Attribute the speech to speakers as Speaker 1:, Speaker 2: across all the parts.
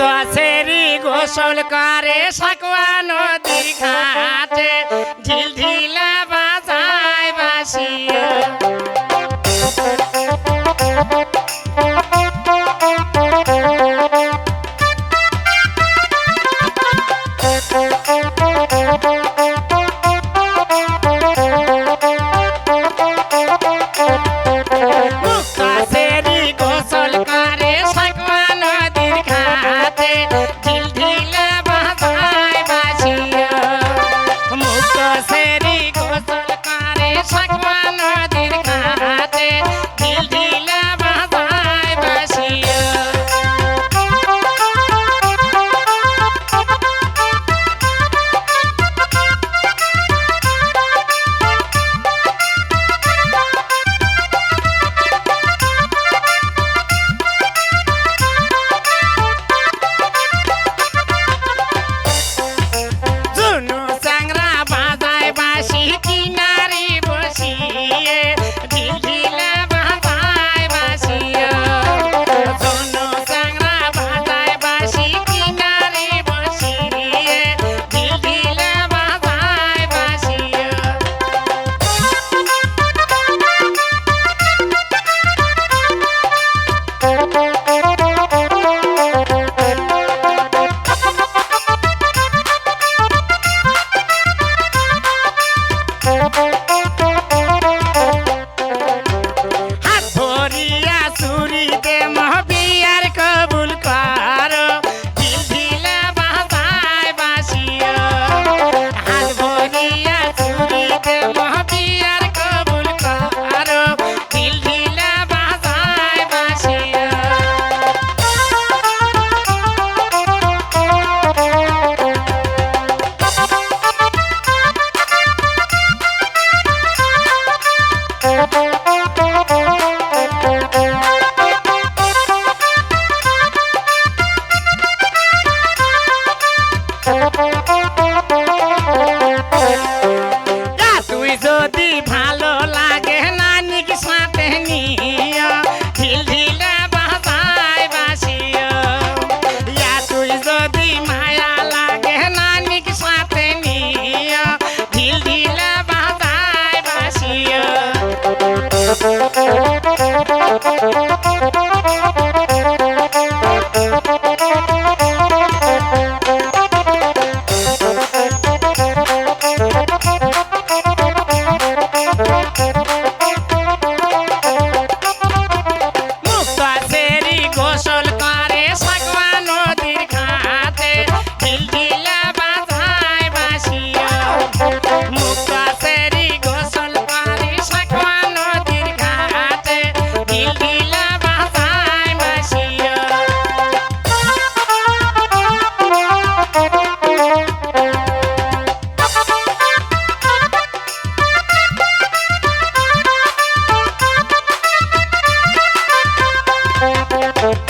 Speaker 1: মুক্ত রি গোসল করে সাকুয়া নদীর ঘাটে। মুক্ত Thank you.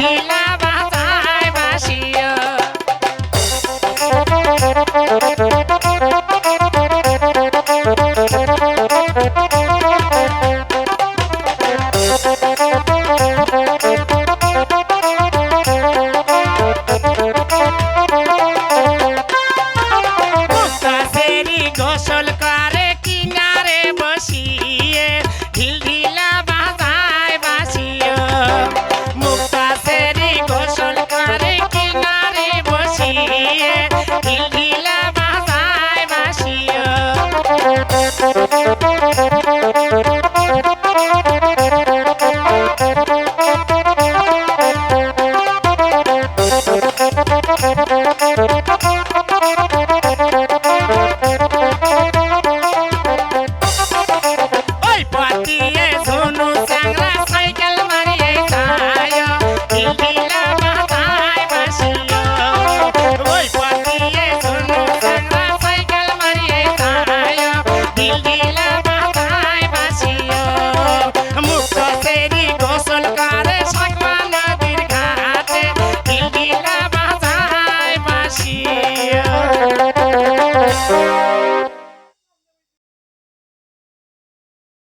Speaker 1: Hola.